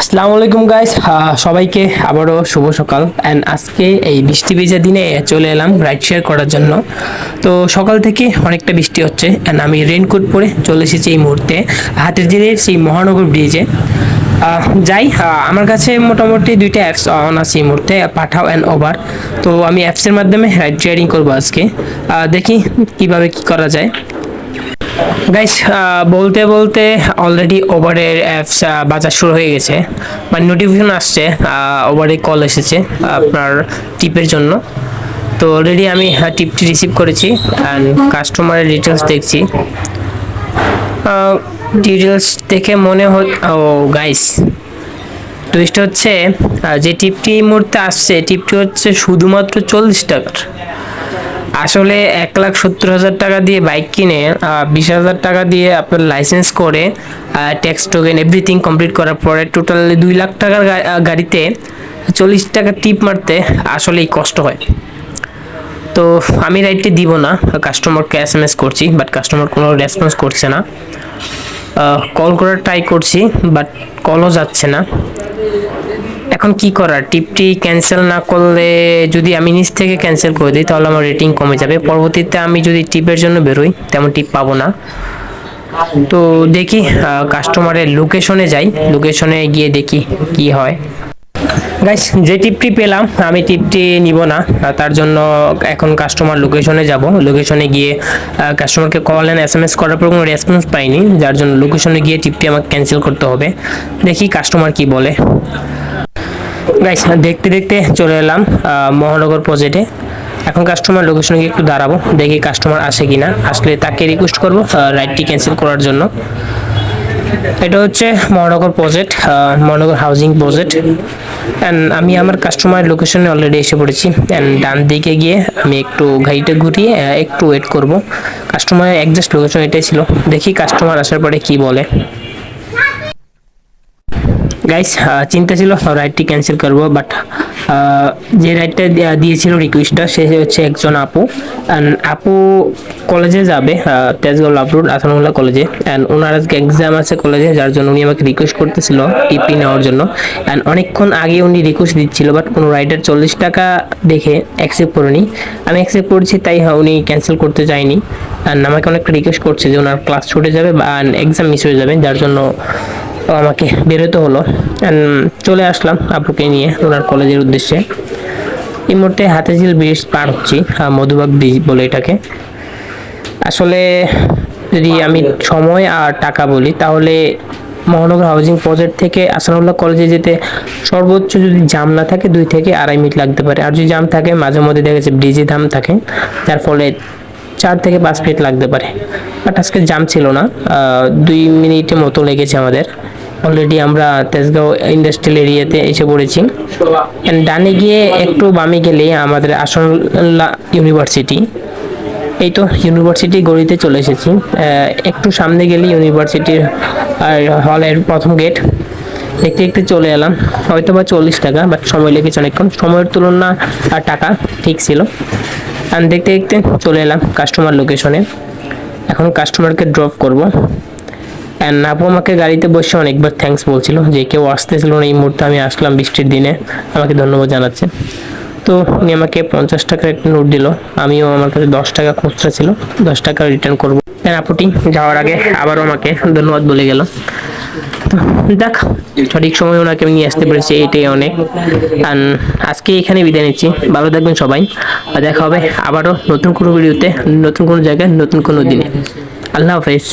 আসসালামু আলাইকুম গাইস সবাইকে আবারও শুভ সকাল। অ্যান্ড আজকে এই বৃষ্টি ভেজা দিনে চলে এলাম রাইড শেয়ার করার জন্য। তো সকাল থেকে অনেকটা বৃষ্টি হচ্ছে অ্যান্ড আমি রেনকোট পরে চলে এসেছি এই মুহূর্তে, হাতের জিরের সেই মহানগর ব্রিজে যাই আমার কাছে মোটামুটি দুইটা অ্যাপস অন আছে এই মুহূর্তে, পাঠাও অ্যান্ড ওভার তো আমি অ্যাপসের মাধ্যমে রাইড শেয়ারিং করব আজকে। দেখি কীভাবে কি করা যায়। গাইস বলতে বলতে অলরেডি ওভারের অ্যাপস বাজার শুরু হয়ে গেছে। মানে নোটিফিকেশন আসছে ওভারে কল এসেছে আপনার টিপের জন্য। তো অলরেডি আমি টিপটি রিসিভ করেছি অ্যান্ড কাস্টমারের ডিটেলস দেখছি। ডিটেলস দেখে মনে হয় ও গাইস টুইস্ট হচ্ছে যে টিপটি মুহূর্তে আসছে টিপটি হচ্ছে শুধুমাত্র চল্লিশ টাকার। আসলে এক লাখ সত্তর হাজার টাকা দিয়ে বাইক কিনে বিশ হাজার টাকা দিয়ে আপনার লাইসেন্স করে ট্যাক্স টোকেন এভরিথিং কমপ্লিট করার পরে টোটাল দুই লাখ টাকার গাড়িতে চল্লিশ টাকা টিপ মারতে আসলেই কষ্ট হয়। তো আমি রাইডটি দিব না কাস্টমারকে এস এম এস করছি বাট কাস্টমার কোনো রেসপন্স করছে না। কল করার ট্রাই করছি বাট কলও যাচ্ছে না। এখন কি করার? টিপটি ক্যান্সেল না করলে যদি আমি নিজ থেকে ক্যান্সেল করে দিই, তাহলে আমার রেটিং কমে যাবে। পরবর্তীতে আমি যদি টিপের জন্য বেরোই, তেমন টিপ পাবো না। তো দেখি কাস্টমারের লোকেশনে যাই। লোকেশনে গিয়ে দেখি কি হয়। গাইস যে টিপটি পেলাম, আমি টিপটি নিব না। তার জন্য এখন কাস্টমার লোকেশনে যাব। লোকেশনে গিয়ে কাস্টমারকে call and S M S করার পর কোনো রেসপন্স পাইনি। যার জন্য লোকেশনে গিয়ে টিপটি আমাকে ক্যান্সেল করতে হবে। দেখি কাস্টমার কি বলে। গাইস দেখতে দেখতে চলে এলাম মহানগর প্রজেক্টে এখন কাস্টমার লোকেশনে গিয়ে একটু দাঁড়াবো, দেখি কাস্টমার আসে কিনা। আসলে তাকে রিকোয়েস্ট করব রাইডটি ক্যান্সেল করার জন্য। এটা হচ্ছে মহানগর প্রজেক্ট মহানগর হাউজিং প্রজেক্ট অ্যান্ড আমি আমার কাস্টমার লোকেশনে অলরেডি এসে পড়েছি। অ্যান্ড ডান দিকে গিয়ে আমি একটু গাড়িটা ঘুরিয়ে একটু ওয়েট করব। কাস্টমারের একজাস্ট লোকেশন এটাই ছিল। দেখি কাস্টমার আসার পরে কি বলে। গাইস চিন্তা ছিল রাইডটি ক্যান্সেল করব বাট যে রাইডটা দিয়েছিল রিকোয়েস্টটা সে হচ্ছে একজন আপু। অ্যান্ড আপু কলেজে যাবে আহ, তেজগাঁও লাভ রোড আসানুল্লাহ কলেজে অ্যান্ড ওনার আজকে এক্সাম আছে কলেজে যার জন্য উনি আমাকে রিকোয়েস্ট করতেছিল টিপি নেওয়ার জন্য। অ্যান্ড অনেকক্ষণ আগে উনি রিকোয়েস্ট দিচ্ছিল বাট কোনো রাইডার চল্লিশ টাকা দেখে অ্যাকসেপ্ট করেনি। আমি অ্যাকসেপ্ট করেছি তাই উনি ক্যান্সেল করতে চাইনি অ্যান্ড আমাকে অনেকটা রিকোয়েস্ট করছে যে ওনার ক্লাস ছুটে যাবে বা এক্সাম মিস হয়ে যাবে যার জন্য আমাকে বেরোতে হলো। And চলে আসলাম আপুকে নিয়ে ওনার কলেজের উদ্দেশ্যে। এই মুহূর্তে হাতিঝিল ব্রিজ পার হচ্ছি মধুবাগ ব্রিজ বলে এটাকে। আসলে যদি আমি সময় আর টাকা বলি, তাহলে মহানগর হাউজিং প্রজেক্ট থেকে আসানুল্লাহ কলেজে যেতে সর্বোচ্চ যদি জাম না থাকে, দুই থেকে আড়াই মিনিট লাগতে পারে। আর যদি জাম থাকে মাঝে মধ্যে দেখা যাচ্ছে ব্রিজে দাম থাকে। যার ফলে চার থেকে পাঁচ মিনিট লাগতে পারে। বাট আজকে জাম ছিল না। দুই মিনিটের মতো লেগেছে আমাদের। অলরেডি আমরা তেজগাঁও ইন্ডাস্ট্রিয়াল এরিয়াতে এসে পড়েছি। ডানে গিয়ে একটু বামে গেলে আমাদের আসনুল্লাহ ইউনিভার্সিটি এই তো ইউনিভার্সিটি গড়িতে চলে এসেছি। একটু সামনে গেলে ইউনিভার্সিটির হলের প্রথম গেট দেখতে দেখতে চলে এলাম। হয়তো বা চল্লিশ টাকা বাট সময় লেগেছে অনেকক্ষণ। সময়ের তুলনা আর টাকা ঠিক ছিল। আর দেখতে দেখতে চলে এলাম কাস্টমার লোকেশনে এখন কাস্টমারকে ড্রপ করব। অ্যান্ড আপু আমাকে গাড়িতে বসে অনেকবার থ্যাঙ্কস বলছিল যে কেউ আসতেছিল না এই মুহূর্তে আমি আসলাম বৃষ্টির দিনে। আমাকে ধন্যবাদ জানাচ্ছে। তো উনি আমাকে পঞ্চাশ টাকার একটা নোট দিল। আমিও আমার কাছে দশ টাকা খুচরা ছিল, দশ টাকা রিটার্ন করব। দেন আপুটি যাওয়ার আগে আবারও আমাকে ধন্যবাদ বলে গেল। দেখ, সঠিক সময় ওনাকে নিয়ে আসতে পেরেছি, এটাই অনেক। আজকে এখানে বিদায় নিচ্ছি। ভালো থাকবেন সবাই। আর দেখা হবে আবারও নতুন কোনো ভিডিওতে, নতুন কোনো জায়গায়, নতুন কোনো দিনে। আল্লাহ হাফেজ।